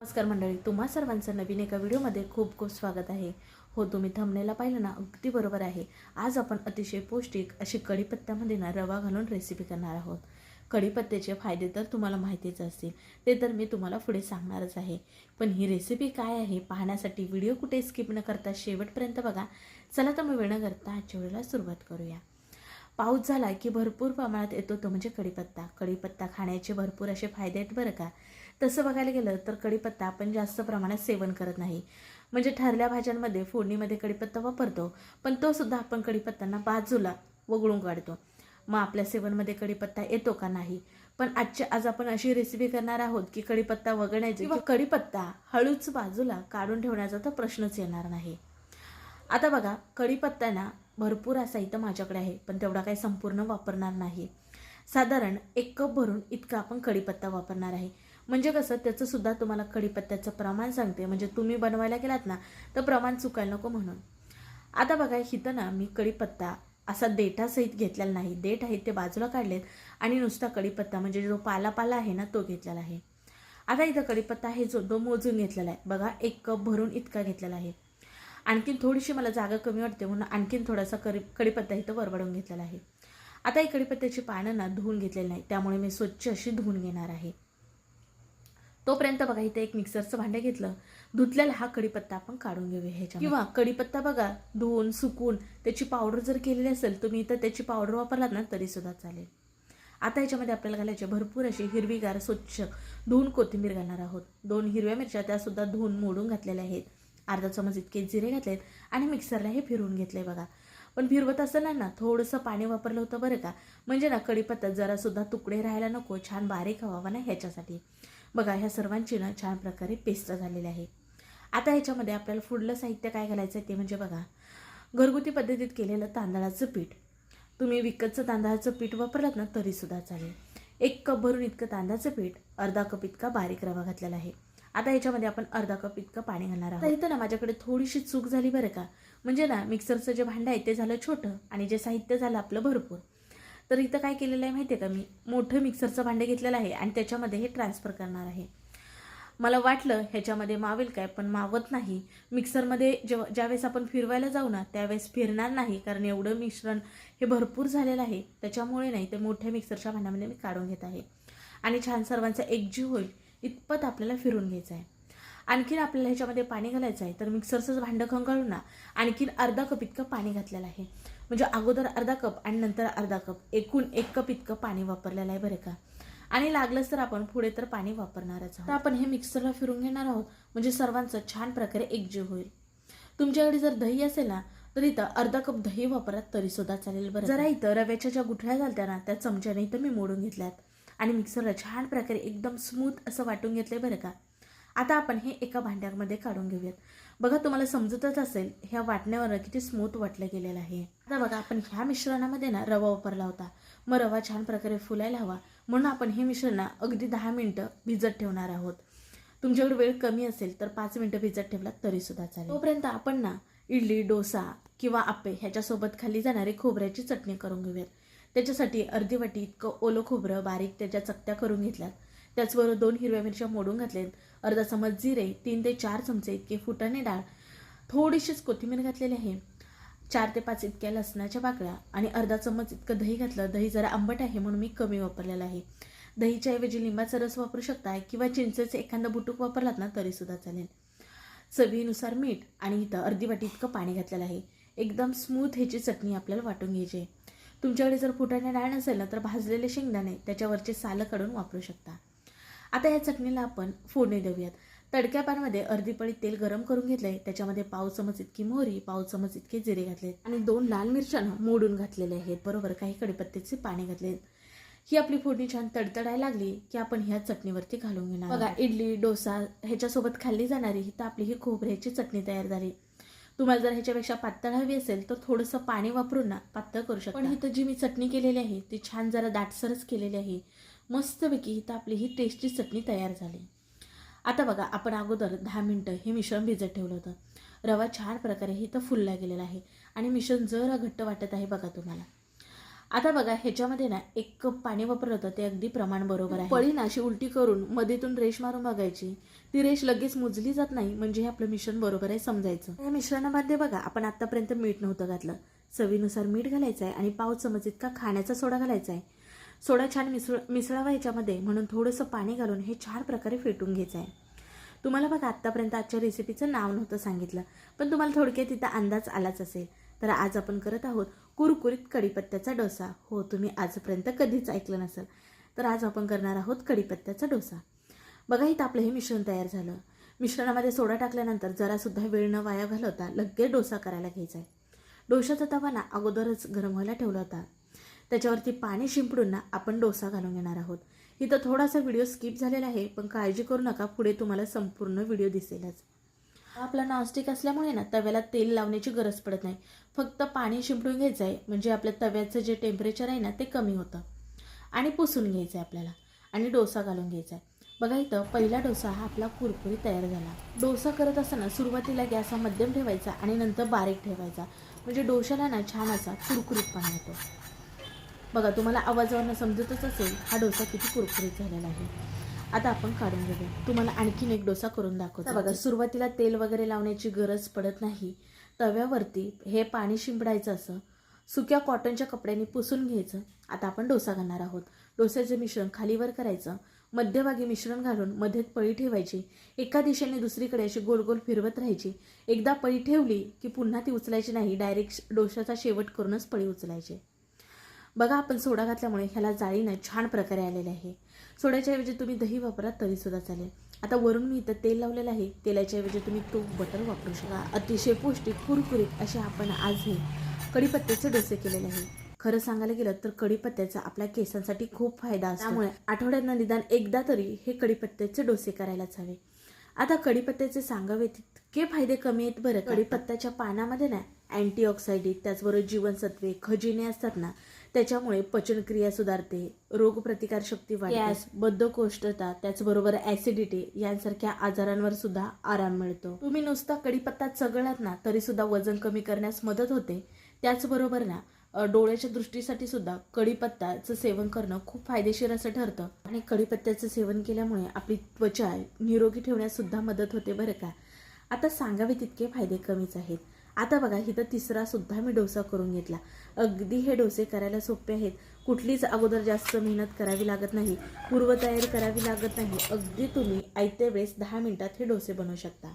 नमस्कार मंडळी तुम्हा सर्वांचं नवीन एका व्हिडिओमध्ये खूप खूप स्वागत आहे. हो तुम्ही थंबनेला पाहिलं ना अगदी बरोबर आहे. आज आपण अतिशय पौष्टिक अशी कढीपत्त्यामध्ये ना रवा घालून रेसिपी करणार आहोत. कढीपत्त्याचे फायदे तर तुम्हाला माहितीच असतील ते तर मी तुम्हाला पुढे सांगणारच आहे. पण ही रेसिपी काय आहे पाहण्यासाठी व्हिडिओ कुठे स्किप न करता शेवटपर्यंत बघा. चला तर मी वेळ न करता आजच्या वेळेला सुरुवात करूया. पाऊस झाला की भरपूर प्रमाणात येतो तो म्हणजे कढीपत्ता. कढीपत्ता खाण्याचे भरपूर असे फायदे आहेत बरं का. तसं बघायला गेलं तर कढीपत्ता आपण जास्त प्रमाणात सेवन करत नाही. म्हणजे ठरल्या भाज्यांमध्ये फोडणीमध्ये कढीपत्ता वापरतो पण तो सुद्धा आपण कढीपत्त्यांना बाजूला वगळून काढतो. मग आपल्या सेवनमध्ये कढीपत्ता येतो का नाही? पण आजच्या आज आपण अशी रेसिपी करणार आहोत की कढीपत्ता वगळण्याची किंवा कढीपत्ता हळूच बाजूला काढून ठेवण्याचा तर प्रश्नच येणार नाही. आता बघा कढीपत्ता ना भरपूर असा इथं माझ्याकडे आहे पण तेवढा काही संपूर्ण वापरणार नाही. साधारण एक कप भरून इतका आपण कढीपत्ता वापरणार आहे. म्हणजे कसं त्याचं सुद्धा तुम्हाला कढीपत्त्याचं प्रमाण सांगते. म्हणजे तुम्ही बनवायला गेलात ना तर प्रमाण चुकायला नको म्हणून. आता बघा इथं ना मी कढीपत्ता असा देठासहित घेतलेला नाही. देठ आहेत ते बाजूला काढलेत आणि नुसता कढीपत्ता म्हणजे जो पाला पाला आहे ना तो घेतलेला आहे. आता इथं कढीपत्ता आहे जो तो मोजून घेतलेला आहे. बघा एक कप भरून इतका घेतलेला आहे. आणखीन थोडीशी मला जागा कमी वाटते म्हणून आणखीन थोडासा करी कढीपत्ता इथं वरवडून घेतलेला आहे. आता ही कढीपत्त्याची पानं ना धुवून घेतलेली नाही. त्यामुळे मी स्वच्छ अशी धुवून घेणार आहे. तोपर्यंत बघा इथे एक मिक्सरचं भांडं घेतलं. धुतलेला हा कडीपत्ता आपण काढून घेऊया ह्याच्या किंवा कडीपत्ता बघा धुवून सुकून त्याची पावडर जर केलेली असेल तुम्ही इथं त्याची पावडर वापरलात ना तरी सुद्धा चालेल. आता याच्यामध्ये आपल्याला घालायचे भरपूर अशी हिरवीगार स्वच्छ धुवून कोथिंबीर घालणार आहोत. दोन हिरव्या मिरच्या त्या सुद्धा धुवून मोडून घातलेल्या आहेत. अर्धा चमच इतके जिरे घातलेत आणि मिक्सरला हे फिरवून घेतले बघा. पण फिरवत असताना ना थोडंसं पाणी वापरलं होतं बरं का. म्हणजे ना कढीपत्ता जरासुद्धा तुकडे राहायला नको छान बारीक व्हावा ना ह्याच्यासाठी. बघा ह्या सर्वांची ना छान प्रकारे पेस्ट झालेली आहे. आता ह्याच्यामध्ये आपल्याला फुडलं साहित्य काय घालायचं आहे ते म्हणजे बघा घरगुती पद्धतीत केलेलं तांदळाचं पीठ. तुम्ही विकतचं तांदळाचं पीठ वापरलात ना तरीसुद्धा चालेल. एक कप भरून इतकं तांदळाचं पीठ अर्धा कप इतका बारीक रवा घातलेला आहे. आता याच्यामध्ये आपण अर्धा कप इतकं पाणी घालणार आहोत. इथं ना माझ्याकडे थोडीशी चूक झाली बरं का. म्हणजे ना मिक्सरचं जे भांडं आहे ते झालं छोटं आणि जे साहित्य झालं आपलं भरपूर. तर इथं काय केलेलं आहे माहिती आहे का मी? मोठं मिक्सरचं भांडं घेतलेलं आहे आणि त्याच्यामध्ये हे ट्रान्सफर करणार आहे. मला वाटलं ह्याच्यामध्ये मावेल काय पण मावत नाही. मिक्सरमध्ये जेव्हा ज्यावेळेस आपण फिरवायला जाऊ ना त्यावेळेस फिरणार नाही कारण एवढं मिश्रण हे भरपूर झालेलं आहे. त्याच्यामुळे नाही ते मोठ्या मिक्सरच्या भांड्यामध्ये मी काढून घेत आहे. आणि छान सर्वांचा एकजीव होईल इतपत आपल्याला फिरून घ्यायचं आहे. आणखीन आपल्याला ह्याच्यामध्ये पाणी घालायचं आहे तर मिक्सरचंच भांडं खंगाळून ना आणखीन अर्धा कप इतकं पाणी घातलेलं आहे. म्हणजे अगोदर अर्धा कप आणि नंतर अर्धा कप. एकूण एक कप इतकं पाणी वापरलेलं आहे बरं का. आणि लागलंच तर आपण पुढे तर पाणी वापरणारच आहोत. तर आपण हे मिक्सरला फिरून घेणार आहोत. म्हणजे सर्वांचं छान प्रकारे एकजीव होईल. तुमच्याकडे जर दही असेल ना तर इथं अर्धा कप दही वापरात तरी सुद्धा चालेल बरं जरा इथं रव्याच्या ज्या गुठळ्या झाल्या ना त्या चमच्याने इथं मी मोडून घेतल्यात. आणि मिक्सरला छान प्रकारे एकदम स्मूथ असं वाटून घेतलंय बरं का. आता आपण हे एका भांड्यामध्ये काढून घेऊयात. बघा तुम्हाला समजतच असेल ह्या वाटण्यावर किती स्मूथ वाटलं गेलेलं आहे. आता बघा आपण ह्या मिश्रणामध्ये ना रवा वापरला होता. मग रवा छान प्रकारे फुलायला हवा. म्हणून आपण हे मिश्रण ना अगदी दहा मिनटं भिजत ठेवणार आहोत. तुमच्याकडे वेळ कमी असेल तर पाच मिनटं भिजत ठेवला तरी सुद्धा चालेल. तोपर्यंत आपण ना इडली डोसा किंवा आप्पे ह्याच्यासोबत खाली जाणारी खोबऱ्याची चटणी करून घेऊयात. त्याच्यासाठी अर्धी वाटी इतकं ओलं खोबरं बारीक त्याच्या चकत्या करून घेतल्यात. त्याचबरोबर दोन हिरव्या मिरच्या मोडून घातल्यात. अर्धा चमच जिरे तीन ते चार चमचे इतके फुटाणे डाळ थोडीशीच कोथिंबीर घातलेली आहे. चार ते पाच इतक्या लसणाच्या पाकळ्या आणि अर्धा चमच इतकं दही घातलं. दही जरा आंबट आहे म्हणून मी कमी वापरलेलं आहे. दहीच्या ऐवजी लिंबाचा रस वापरू शकता किंवा चिंचेचे एखादं बुटूक वापरलात ना तरीसुद्धा चालेल. चवीनुसार मीठ आणि इथं अर्धी वाटी इतकं पाणी घातलेलं आहे. एकदम स्मूथ ह्याची चटणी आपल्याला वाटून घ्यायची आहे. तुमच्याकडे जर फुटाणे डाळ नसेल ना तर भाजलेले शेंगदाणे त्याच्यावरचे सालं काढून वापरू शकता. आता या चटणीला आपण फोडणी देऊयात. तडक्या पॅनमध्ये अर्धी पळी तेल गरम करून घेतलंय. त्याच्यामध्ये पाव चमच इतकी मोहरी पाव चमच इतके जिरे घातलेत आणि दोन लाल मिरच्या मोडून घातलेले आहेत. बरोबर काही कडीपत्त्याचे पाणी घातलेत. ही आपली फोडणी छान तडतडायला लागली की आपण ह्या चटणीवरती घालून घेणार बघा इडली डोसा ह्याच्यासोबत खाल्ली जाणारी तर आपली ही खोबऱ्याची चटणी तयार झाली. तुम्हाला जर ह्याच्यापेक्षा पातळ हवी असेल तर थोडंसं पाणी वापरून ना पातळ करू शकता. पण इथं जी मी चटणी केलेली आहे ती छान जरा दाटसरच केलेली आहे. मस्तपैकी इथं आपली ही टेस्टी चटणी तयार झाली. आता बघा आपण अगोदर दहा मिनटं हे मिश्रण भिजत ठेवलं होतं. रवा छान प्रकारे इथं फुलला गेलेला आहे आणि मिश्रण जरा घट्ट वाटत आहे बघा तुम्हाला. आता बघा ह्याच्यामध्ये ना एक कप पाणी वापरलं होतं ते अगदी प्रमाण बरोबर आहे. पळी ना अशी उलटी करून मध्येतून रेश मारून बघायची. ती रेश लगेच मुजली जात नाही म्हणजे हे आपलं मिश्रण बरोबर आहे समजायचं. या मिश्रणामध्ये बघा आपण आतापर्यंत मीठ नव्हतं घातलं. चवीनुसार मीठ घालायचं आहे आणि पाव चमच इतका खाण्याचा सोडा घालायचा आहे सोडा छान मिसळ मिसळावा ह्याच्यामध्ये म्हणून थोडंसं पाणी घालून हे छान प्रकारे फेटून घ्यायचं आहे तुम्हाला बघा आत्तापर्यंत आजच्या रेसिपीचं नाव नव्हतं सांगितलं पण तुम्हाला थोडक्यात तिथं अंदाज आलाच असेल. तर आज आपण करत आहोत कुरकुरीत कढीपत्त्याचा डोसा. हो तुम्ही आजपर्यंत कधीच ऐकलं नसेल तर आज आपण करणार आहोत कढीपत्त्याचा डोसा. बघा इथं आपलं हे मिश्रण तयार झालं. मिश्रणामध्ये सोडा टाकल्यानंतर जरासुद्धा वेळ न वाया घालवता लगेच डोसा करायला घ्यायचा आहे डोशाचा तवा ना अगोदरच गरम व्हायला ठेवला होता. त्याच्यावरती पाणी शिंपडून ना आपण डोसा घालून घेणार आहोत. इथं थोडासा व्हिडिओ स्किप झालेला आहे पण काळजी करू नका पुढे तुम्हाला संपूर्ण व्हिडिओ दिसेलच. आपला नॉनस्टिक असल्यामुळे ना तव्याला तेल लावण्याची गरज पडत नाही. फक्त पाणी शिंपडून घ्यायचं आहे म्हणजे आपल्या तव्याचं जे टेम्परेचर आहे ना ते कमी होतं. आणि पुसून घ्यायचं आहे आपल्याला. आणि डोसा घालून घ्यायचा आहे. बघा इथं पहिला डोसा हा आपला कुरकुरी तयार झाला. डोसा करत असताना सुरुवातीला गॅस हा मध्यम ठेवायचा आणि नंतर बारीक ठेवायचा. म्हणजे डोशाला ना छान असा कुरकुरीतपणा येतो. बघा तुम्हाला आवाजावरनं समजतच असेल हा डोसा किती कुरकुरीत झालेला आहे. आता आपण काढून घेऊया. तुम्हाला आणखीन एक डोसा करून दाखवतो. बघा सुरुवातीला तेल वगैरे लावण्याची गरज पडत नाही. तव्यावरती हे पाणी शिंपडायचं असं सुक्या कॉटनच्या कपड्यांनी पुसून घ्यायचं. आता आपण डोसा घालणार आहोत. डोस्याचं मिश्रण खालीवर करायचं. मध्यभागी मिश्रण घालून मध्येत पळी ठेवायची. एका दिशेने दुसरीकडे अशी गोल गोल फिरवत राहायची. एकदा पळी ठेवली की पुन्हा ती उचलायची नाही. डायरेक्ट डोशाचा शेवट करूनच पळी उचलायची. बघा आपण सोडा घातल्यामुळे ह्याला जाळीनं छान प्रकारे आलेले आहे. सोड्याच्या ऐवजी तुम्ही दही वापरा तरीसुद्धा चालेल. आता वरून मी इथं तेल लावलेलं आहे. तेलाच्या ऐवजी तुम्ही तूप बटर वापरू शकता. अतिशय पौष्टिक कुरकुरीत असे आपण आज हे कढीपत्त्याचे डोसे केलेले आहे. खरं सांगायला गेलं तर कढीपत्त्याचा आपल्या केसांसाठी खूप फायदा असतो. त्यामुळे आठवड्यातनं निदान एकदा तरी हे कढीपत्त्याचे डोसे करायलाच हवे. आता कढीपत्त्याचे सांगावे तितके फायदे कमी आहेत बरं कढीपत्त्याच्या पानामध्ये ना अँटीऑक्साइडिक त्याचबरोबर जीवनसत्वे खजिने असतात ना त्याच्यामुळे पचनक्रिया सुधारते रोगप्रतिकार शक्ती वाढते गॅस बद्धकोष्ठता त्याचबरोबर ऍसिडिटी यांसारख्या आजारांवर सुद्धा आराम मिळतो. तुम्ही नुसता कढीपत्ता चगळात ना तरी सुद्धा वजन कमी करण्यास मदत होते. त्याचबरोबर ना डोळ्याच्या दृष्टीसाठी सुद्धा कढीपत्त्याचं सेवन करणं खूप फायदेशीर असं ठरतं. आणि कढीपत्त्याचं सेवन केल्यामुळे आपली त्वचा निरोगी ठेवण्यास सुद्धा मदत होते बरं का? आता सांगावे तितके फायदे कमीच आहेत. आता बघा इथं तिसरा सुद्धा मी डोसा करून घेतला. अगदी हे डोसे करायला सोपे आहेत. कुठलीच अगोदर जास्त मेहनत करावी लागत नाही. पूर्वतयारी करावी लागत नाही. अगदी तुम्ही आयत्या वेळेस दहा मिनिटात हे डोसे बनवू शकता.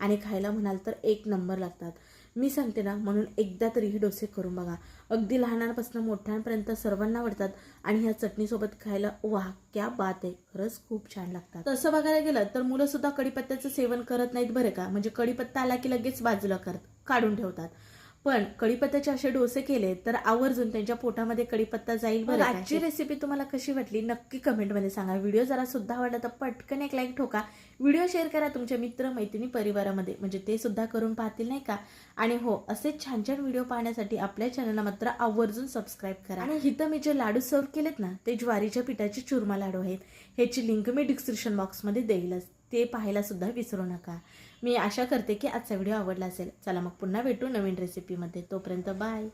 आणि खायला म्हणाल तर एक नंबर लागतात. मी सांगते ना म्हणून एकदा तरी हे डोसे करून बघा. अगदी लहानांपासून मोठ्यांपर्यंत सर्वांना आवडतात आणि ह्या चटणीसोबत खायला वाह क्या बात आहे. खरंच खूप छान लागतात. तसं बघायला गेलं तर मुलं सुद्धा कडीपत्त्याचं सेवन करत नाहीत बरं का? म्हणजे कडीपत्ता आला की लगेच बाजूला करत काढून ठेवतात. पण कडीपत्त्याचे असे डोसे केले तर आवर्जून त्यांच्या पोटामध्ये कडीपत्ता जाईल बरं आजची रेसिपी तुम्हाला कशी वाटली? नक्की कमेंटमध्ये सांगा. व्हिडिओ जरा सुद्धा आवडला तर पटकन एक लाईक ठोका. व्हिडिओ शेअर करा तुमच्या मित्र मैत्रिणी परिवारामध्ये. म्हणजे ते सुद्धा करून पाहतील नाही का? आणि हो असेच छान छान व्हिडिओ पाहण्यासाठी आपल्या चॅनलला मात्र आवर्जून सबस्क्राईब करा. आणि इथं मी जे लाडू सर्व केलेत ना ते ज्वारीच्या पिठाचे चुरमा लाडू आहेत. ह्याची लिंक मी डिस्क्रिप्शन बॉक्समध्ये देईलच. ते पाहायला सुद्धा विसरू नका. मी आशा करते की आजचा व्हिडिओ आवडला असेल. चला मग पुन्हा भेटू नवीन रेसिपीमध्ये तोपर्यंत बाय